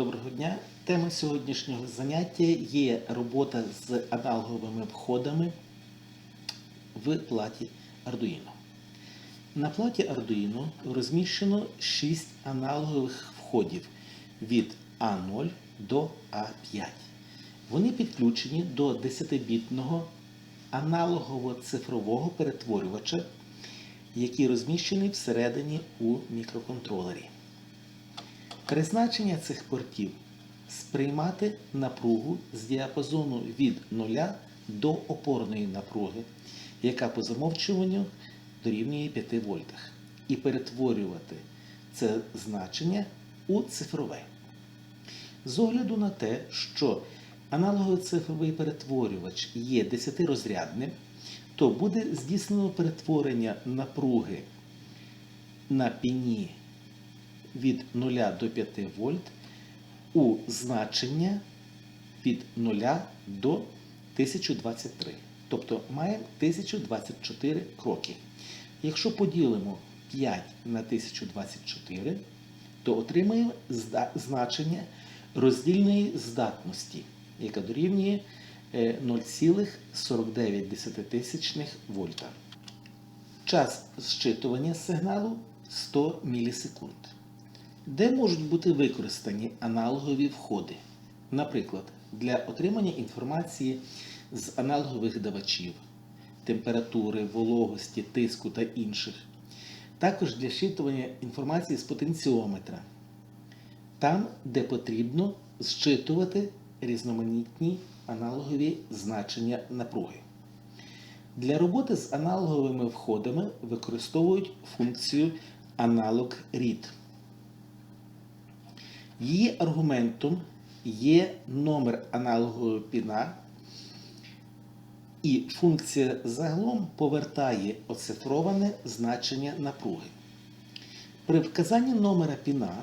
Доброго дня. Тема сьогоднішнього заняття є робота з аналоговими входами в платі Arduino. На платі Arduino розміщено 6 аналогових входів від А0 до А5. Вони підключені до 10-бітного аналогово-цифрового перетворювача, який розміщений всередині у мікроконтролері. Призначення цих портів сприймати напругу з діапазону від 0 до опорної напруги, яка по замовчуванню дорівнює 5 вольтах, і перетворювати це значення у цифрове. З огляду на те, що аналоговий цифровий перетворювач є 10-розрядним, то буде здійснено перетворення напруги на піні від 0 до 5 вольт у значення від 0 до 1023. Тобто маємо 1024 кроки. Якщо поділимо 5 на 1024, то отримаємо значення роздільної здатності, яка дорівнює е, 0,49 вольта. Час зчитування сигналу 100 мілісекунд. Де можуть бути використані аналогові входи? Наприклад, для отримання інформації з аналогових давачів, температури, вологості, тиску та інших. Також для щитування інформації з потенціометра. Там, де потрібно зчитувати різноманітні аналогові значення напруги. Для роботи з аналоговими входами використовують функцію аналог read. Її аргументом є номер аналогового піна, і функція загалом повертає оцифроване значення напруги. При вказанні номера піна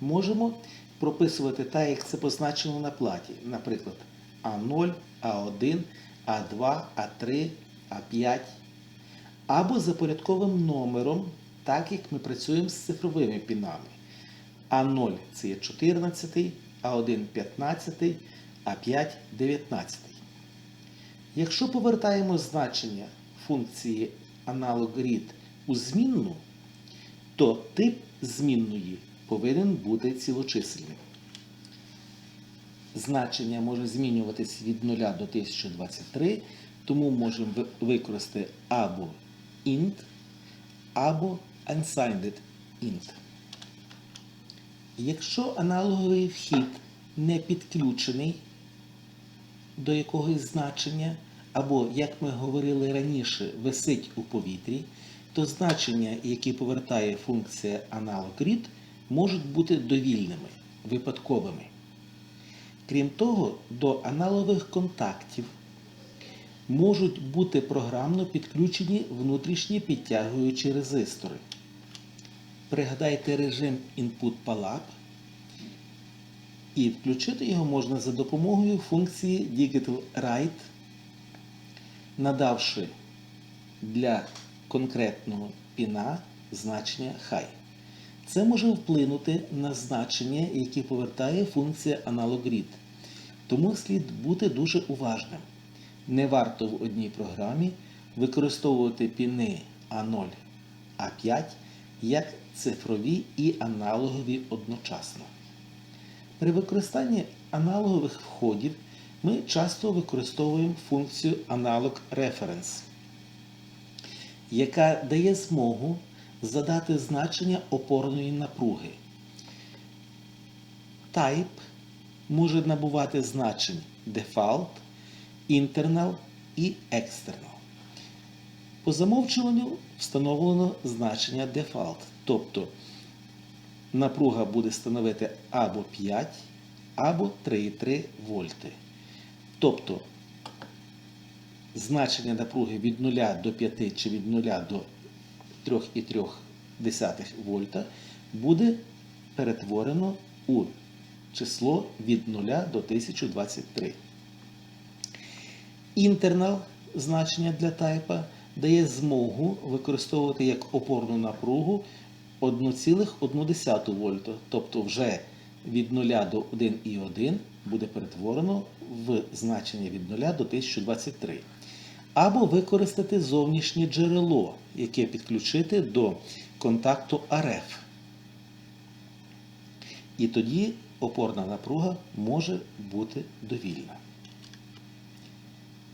можемо прописувати так, як це позначено на платі, наприклад, А0, А1, А2, А3, А5, або за порядковим номером, так як ми працюємо з цифровими пінами. А0 це є 14, А1 15, А5 19. Якщо повертаємо значення функції аналог read у змінну, то тип змінної повинен бути цілочисельним. Значення може змінюватись від 0 до 1023, тому можемо використати або int, або unsigned int. Якщо аналоговий вхід не підключений до якогось значення, або, як ми говорили раніше, висить у повітрі, то значення, які повертає функція analog можуть бути довільними, випадковими. Крім того, до аналогових контактів можуть бути програмно підключені внутрішні підтягуючі резистори. Пригадайте режим Input Palab і включити його можна за допомогою функції Digital Write, надавши для конкретного піна значення High. Це може вплинути на значення, які повертає функція AnalogRead. Тому слід бути дуже уважним. Не варто в одній програмі використовувати піни А0, А5 як цифрові і аналогові одночасно. При використанні аналогових входів ми часто використовуємо функцію Analog Reference, яка дає змогу задати значення опорної напруги. Type може набувати значень Default, Internal і External. По замовчуванню встановлено значення Default, тобто напруга буде становити або 5, або 3,3 вольти. Тобто значення напруги від 0 до 5 чи від 0 до 3,3 вольта буде перетворено у число від 0 до 1023. Інтернал значення для тайпа дає змогу використовувати як опорну напругу 1,1 вольта, тобто вже від 0 до 1,1 буде перетворено в значення від 0 до 1023. Або використати зовнішнє джерело, яке підключити до контакту РФ. І тоді опорна напруга може бути довільна.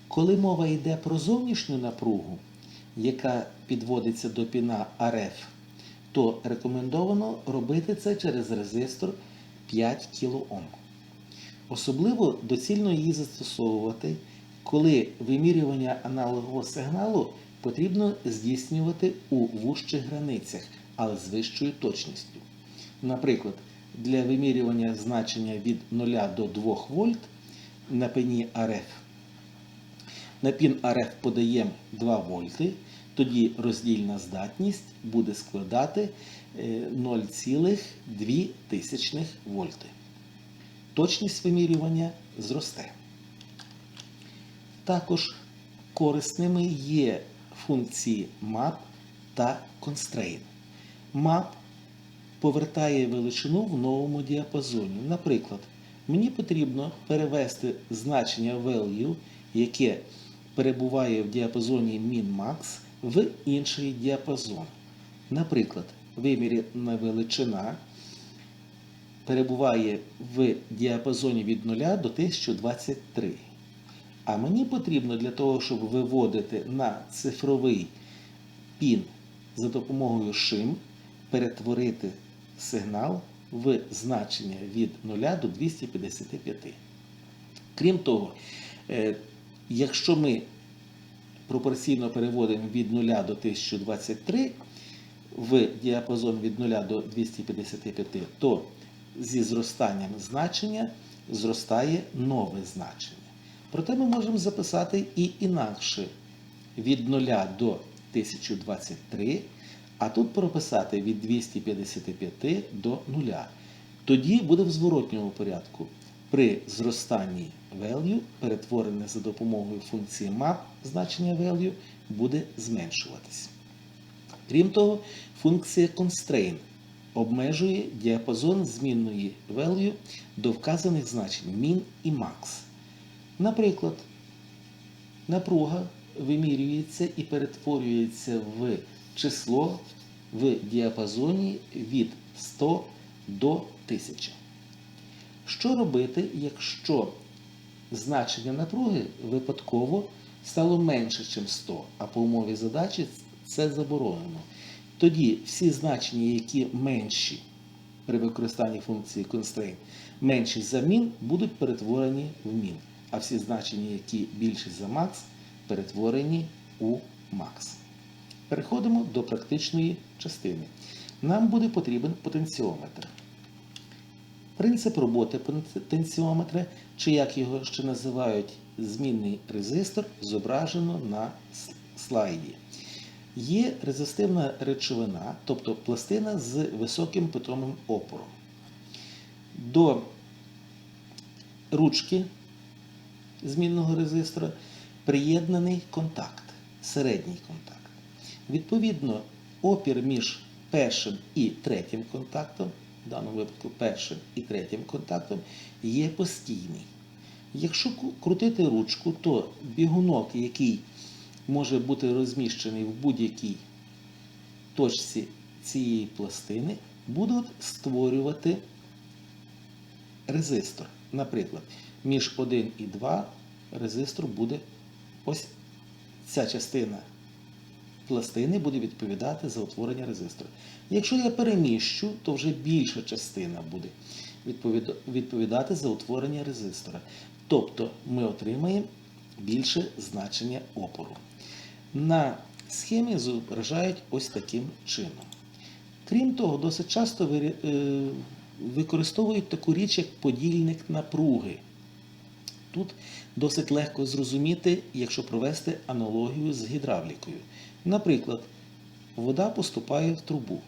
Коли мова йде про зовнішню напругу, яка підводиться до піна РФ, то рекомендовано робити це через резистор 5 кОм. Особливо доцільно її застосовувати, коли вимірювання аналогового сигналу потрібно здійснювати у вужчих границях, але з вищою точністю. Наприклад, для вимірювання значення від 0 до 2 вольт на пені РФ на пін РФ подаємо 2 вольти, тоді роздільна здатність буде складати е, 0,2 вольти. Точність вимірювання зросте. Також корисними є функції map та constraint. Map повертає величину в новому діапазоні. Наприклад, мені потрібно перевести значення value, яке перебуває в діапазоні min-max, в інший діапазон. Наприклад, вимірена величина перебуває в діапазоні від 0 до 1023. А мені потрібно для того, щоб виводити на цифровий пін за допомогою шим, перетворити сигнал в значення від 0 до 255. Крім того, е, якщо ми пропорційно переводимо від 0 до 1023 в діапазон від 0 до 255, то зі зростанням значення зростає нове значення. Проте ми можемо записати і інакше від 0 до 1023, а тут прописати від 255 до 0. Тоді буде в зворотньому порядку. При зростанні value, перетворене за допомогою функції map, значення value буде зменшуватись. Крім того, функція constraint обмежує діапазон змінної value до вказаних значень min і max. Наприклад, напруга вимірюється і перетворюється в число в діапазоні від 100 до 1000. Що робити, якщо значення напруги випадково стало менше, ніж 100, а по умові задачі це заборонено? Тоді всі значення, які менші при використанні функції constraint, менші за min, будуть перетворені в min, а всі значення, які більші за max, перетворені у max. Переходимо до практичної частини. Нам буде потрібен потенціометр. Принцип роботи потенціометра, чи як його ще називають змінний резистор, зображено на слайді. Є резистивна речовина, тобто пластина з високим питомим опором. До ручки змінного резистора приєднаний контакт, середній контакт. Відповідно, опір між першим і третім контактом, в даному випадку першим і третім контактом, є постійний. Якщо крутити ручку, то бігунок, який може бути розміщений в будь-якій точці цієї пластини, будуть створювати резистор. Наприклад, між 1 і 2 резистор буде ось ця частина пластини буде відповідати за утворення резистора. Якщо я переміщу, то вже більша частина буде відповідати за утворення резистора. Тобто ми отримаємо більше значення опору. На схемі зображають ось таким чином. Крім того, досить часто використовують таку річ, як подільник напруги. Тут досить легко зрозуміти, якщо провести аналогію з гідравлікою. Наприклад, вода поступає в трубу.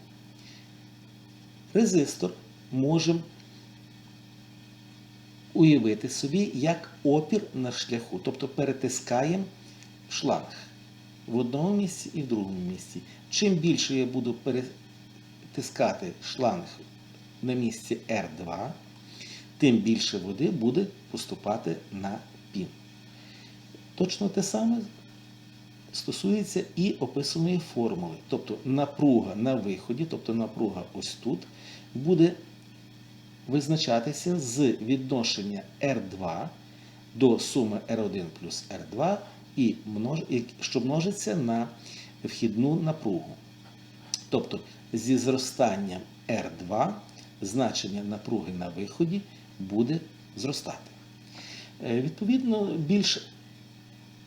Резистор можемо уявити собі як опір на шляху, тобто перетискаємо шланг в одному місці і в другому місці. Чим більше я буду перетискати шланг на місці R2, тим більше води буде поступати на пін. Точно те саме стосується і описаної формули. Тобто напруга на виході, тобто напруга ось тут, буде визначатися з відношення R2 до суми R1 плюс R2, і що множиться на вхідну напругу. Тобто зі зростанням R2 значення напруги на виході буде зростати. Е, Відповідно, більш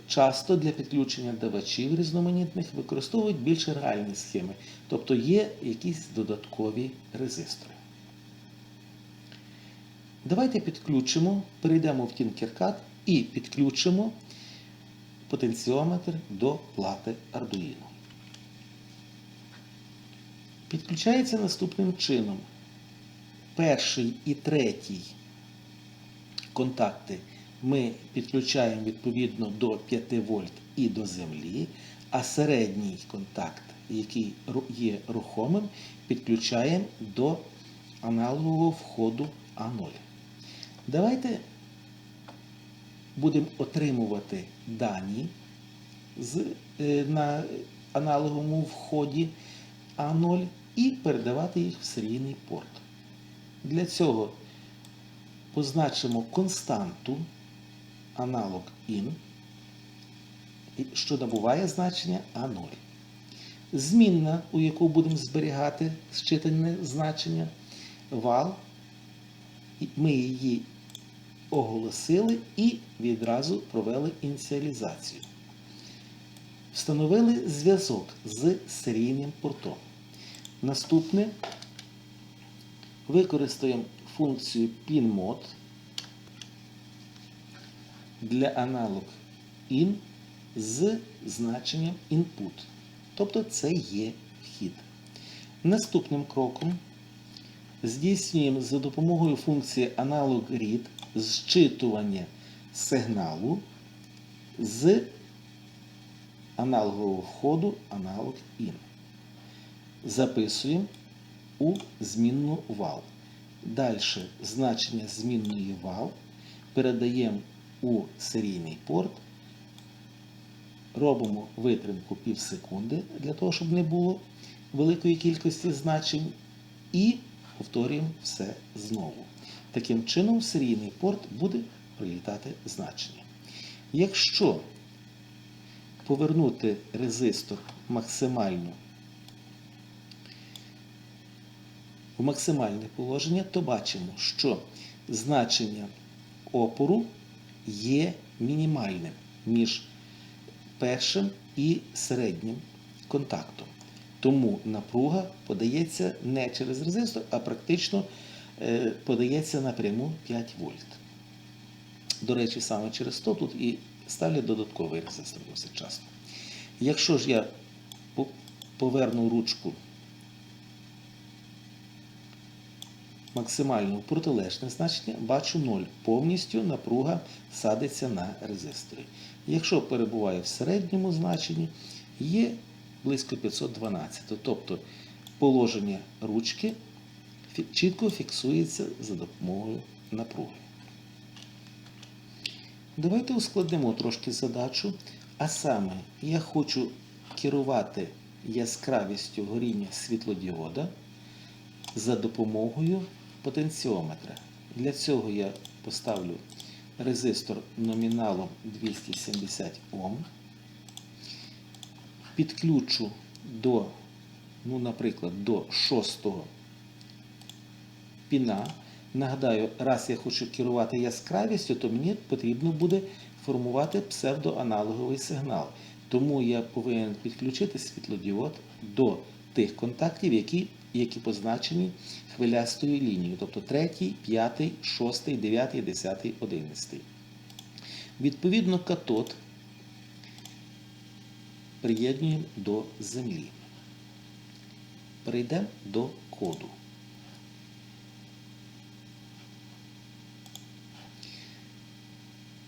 часто для підключення давачів різноманітних використовують більш реальні схеми, тобто є якісь додаткові резистори. Давайте підключимо, перейдемо в Tinkercad і підключимо потенціометр до плати Arduino. Підключається наступним чином. Перший і третій контакти ми підключаємо відповідно до 5 вольт і до землі, а середній контакт, який є рухомим, підключаємо до аналогового входу А0. Давайте будемо отримувати дані з, е, на аналоговому вході А0 і передавати їх в серійний порт. Для цього позначимо константу аналог IN, що набуває значення А0. Змінна, у яку будемо зберігати зчитане значення, вал, ми її оголосили і відразу провели ініціалізацію. Встановили зв'язок з серійним портом. Наступне використаємо функцію PinMod для аналог IN з значенням input. Тобто це є вхід. Наступним кроком здійснюємо за допомогою функції аналог read зчитування сигналу з аналогового входу аналог IN. Записуємо у змінну вал. Далі значення змінної вал передаємо у серійний порт. Робимо витримку пів секунди для того, щоб не було великої кількості значень. І повторюємо все знову. Таким чином, серійний порт буде прилітати значення. Якщо повернути резистор максимально в максимальне положення, то бачимо, що значення опору є мінімальним між першим і середнім контактом. Тому напруга подається не через резистор, а практично е, подається напряму 5 вольт. До речі, саме через то тут і ставлять додатковий резистор досить часто. Якщо ж я поверну ручку максимально протилежне значення, бачу 0. Повністю напруга садиться на резисторі. Якщо перебуває в середньому значенні, є близько 512. Тобто положення ручки чітко фіксується за допомогою напруги. Давайте ускладнимо трошки задачу. А саме, я хочу керувати яскравістю горіння світлодіода за допомогою потенціометра. Для цього я поставлю резистор номіналом 270 Ом, підключу до, ну, наприклад, до шостого піна. Нагадаю, раз я хочу керувати яскравістю, то мені потрібно буде формувати псевдоаналоговий сигнал. Тому я повинен підключити світлодіод до тих контактів, які, які позначені хвилястою лінією, тобто 3, 5, 6, 9, 10, 11. Відповідно, катод приєднуємо до землі. Перейдемо до коду.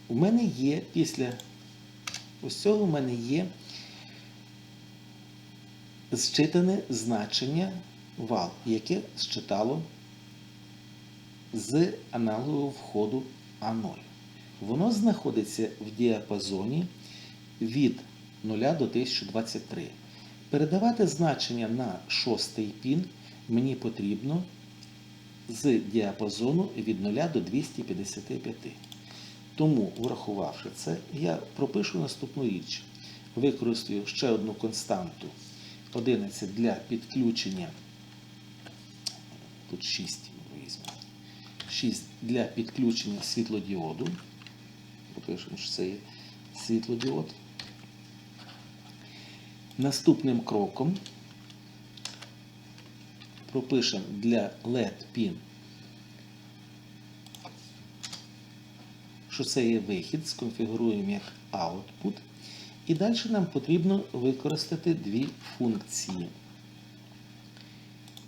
У мене є після ось цього у мене є зчитане значення вал, яке зчитало з аналогового входу А0. Воно знаходиться в діапазоні від 0 до 1023. Передавати значення на шостий пін мені потрібно з діапазону від 0 до 255. Тому, врахувавши це, я пропишу наступну річ. Використаю ще одну константу 11 для підключення. Тут 6 візьмемо. 6 для підключення світлодіоду. Пропишемо, що це є світлодіод. Наступним кроком пропишемо для LED pin, що це є вихід, сконфігуруємо як output. І далі нам потрібно використати дві функції.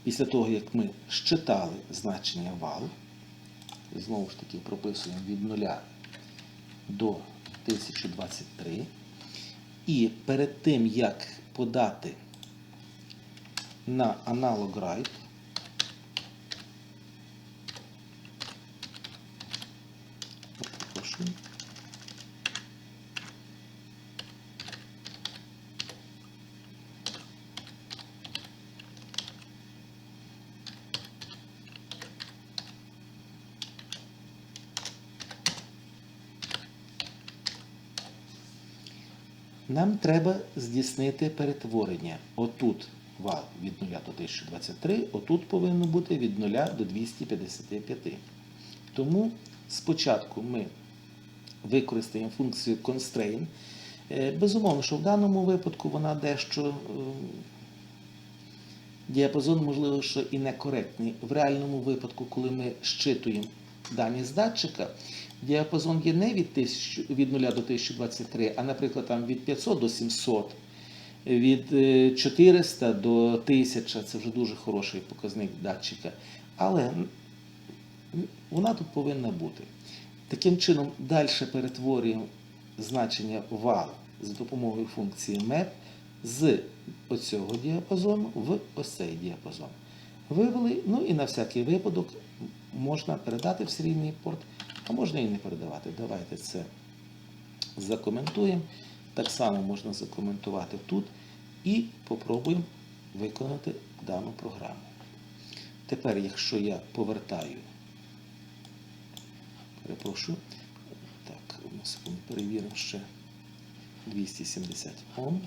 Після того, як ми щитали значення вал, знову ж таки прописуємо від 0 до 1023. І перед тим, як подати на аналог write, Прошу. Нам треба здійснити перетворення. Отут вал від 0 до 1023, отут повинно бути від 0 до 255. Тому спочатку ми використаємо функцію constraint. Е, Безумовно, що в даному випадку вона дещо е, діапазон, можливо, що і некоректний. В реальному випадку, коли ми щитуємо дані з датчика, діапазон є не від, 1000, від 0 до 1023, а, наприклад, там від 500 до 700, від е, 400 до 1000, це вже дуже хороший показник датчика. Але вона тут повинна бути. Таким чином, далі перетворюємо значення вал за допомогою функції map з оцього діапазону в ось цей діапазон. Вивели, ну і на всякий випадок можна передати в серійний порт, а можна і не передавати. Давайте це закоментуємо. Так само можна закоментувати тут і попробуємо виконати дану програму. Тепер, якщо я повертаю, перепрошую, так, одну секунду, перевіримо ще 270 Ом.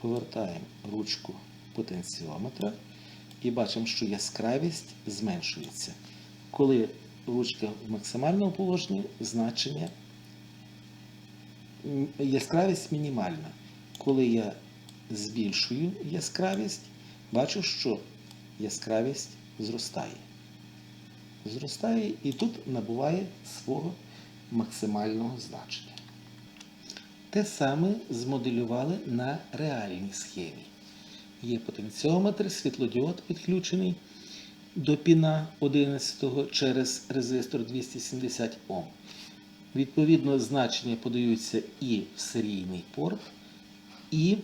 Повертаємо ручку потенціометра і бачимо, що яскравість зменшується. Коли ручка в максимальному положенні, значення яскравість мінімальна. Коли я збільшую яскравість, бачу, що яскравість зростає. Зростає і тут набуває свого максимального значення. Те саме змоделювали на реальній схемі. Є потенціометр, світлодіод підключений до піна 11 через резистор 270 Ом. Відповідно, значення подаються і в серійний порт, і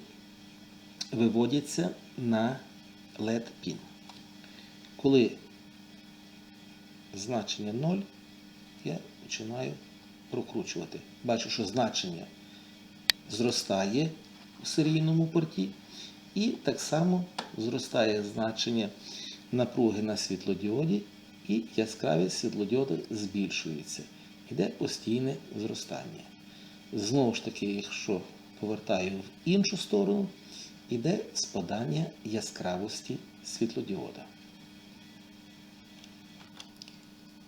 виводяться на LED-пін. Коли значення 0, я починаю прокручувати. Бачу, що значення зростає у серійному порті, і так само зростає значення напруги на світлодіоді, і яскравість світлодіода збільшується. Йде постійне зростання. Знову ж таки, якщо повертаю в іншу сторону, йде спадання яскравості світлодіода.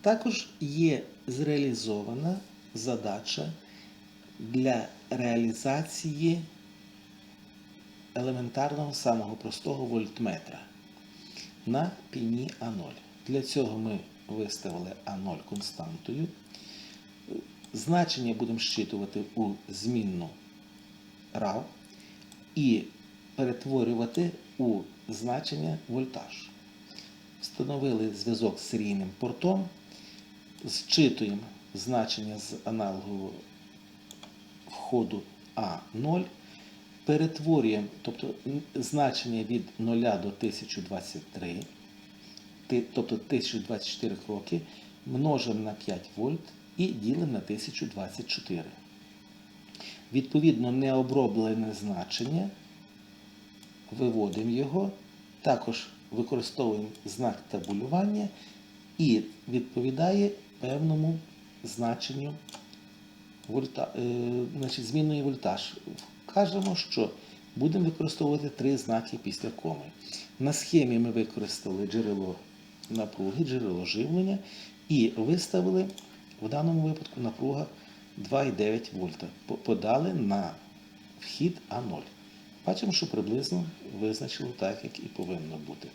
Також є зреалізована задача для реалізації елементарного самого простого вольтметра на піні А0. Для цього ми виставили А0 константою. Значення будемо щитувати у змінну RAW і перетворювати у значення вольтаж. Встановили зв'язок з серійним портом, зчитуємо значення з аналогового входу А0, перетворюємо, тобто значення від 0 до 1023, тобто 1024 кроки, множимо на 5 вольт і ділимо на 1024. Відповідно, необроблене значення, виводимо його, також використовуємо знак табулювання і відповідає певному значенню вольта, е, значить, змінної вольтаж. Кажемо, що будемо використовувати три знаки після коми. На схемі ми використали джерело напруги, джерело живлення і виставили в даному випадку напруга 2,9 вольта. Подали на вхід А0. Бачимо, що приблизно визначило так, як і повинно бути.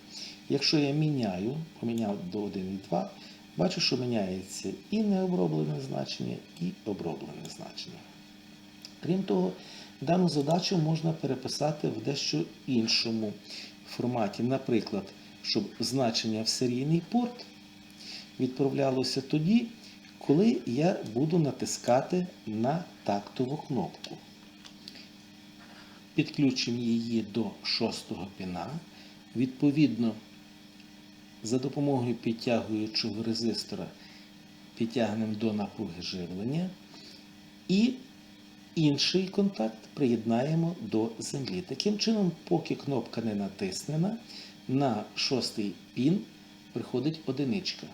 Якщо я міняю, поміняв до 1,2, бачу, що міняється і необроблене значення, і оброблене значення. Крім того, дану задачу можна переписати в дещо іншому форматі. Наприклад, щоб значення в серійний порт відправлялося тоді, коли я буду натискати на тактову кнопку. Підключимо її до шостого піна. Відповідно, за допомогою підтягуючого резистора підтягнемо до напруги живлення. І інший контакт приєднаємо до землі. Таким чином, поки кнопка не натиснена, на шостий пін приходить одиничка.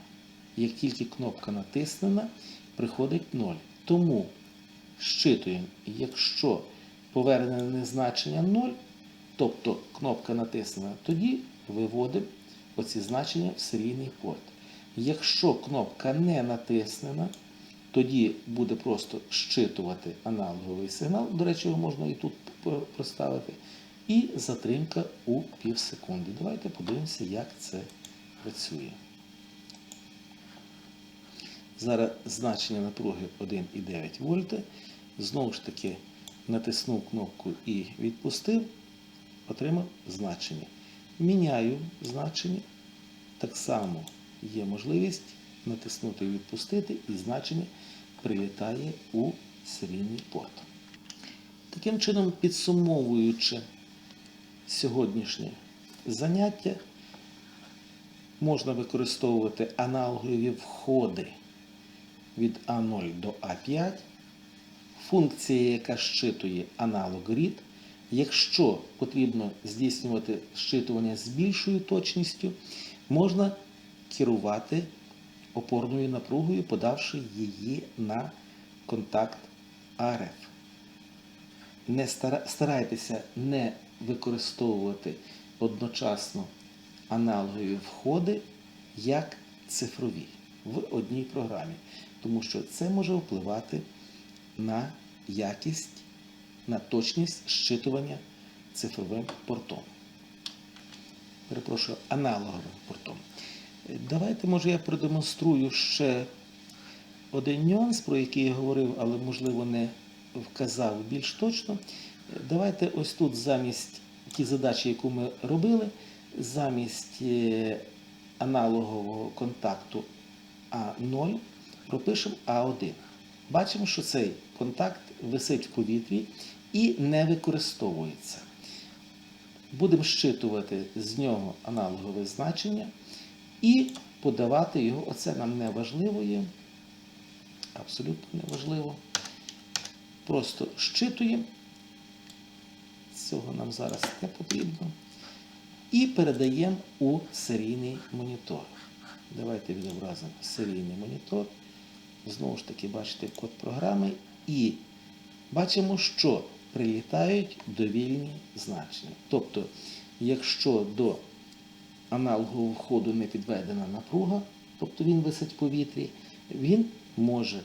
Як тільки кнопка натиснена, приходить 0. Тому щитуємо, якщо повернене значення 0, тобто кнопка натиснена, тоді виводимо оці значення в серійний порт. Якщо кнопка не натиснена, тоді буде просто щитувати аналоговий сигнал. До речі, його можна і тут проставити. І затримка у пів секунди. Давайте подивимося, як це працює. Зараз значення напруги 1,9 вольти. Знову ж таки натиснув кнопку і відпустив, отримав значення. Міняю значення. Так само є можливість натиснути відпустити, і значення прилітає у серійний порт. Таким чином, підсумовуючи сьогоднішнє заняття, можна використовувати аналогові входи від А0 до А5, функція, яка щитує аналог RID. Якщо потрібно здійснювати щитування з більшою точністю, можна керувати опорною напругою, подавши її на контакт АРФ. Не старайтеся не використовувати одночасно аналогові входи як цифрові в одній програмі, тому що це може впливати на якість, на точність щитування цифровим портом. Перепрошую, аналоговим портом. Давайте, може, я продемонструю ще один нюанс, про який я говорив, але, можливо, не вказав більш точно. Давайте ось тут замість ті задачі, яку ми робили, замість е, аналогового контакту А0 пропишемо А1. Бачимо, що цей контакт висить в повітрі і не використовується. Будемо щитувати з нього аналогове значення і подавати його. Оце нам не важливо є. Абсолютно не важливо. Просто щитуємо. Цього нам зараз не потрібно. І передаємо у серійний монітор. Давайте відобразимо серійний монітор. Знову ж таки, бачите код програми. І бачимо, що прилітають довільні значення. Тобто, якщо до аналогового входу не підведена напруга, тобто він висить в повітрі, він може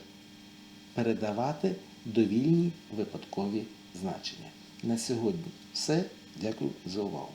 передавати довільні випадкові значення. На сьогодні все. Дякую за увагу.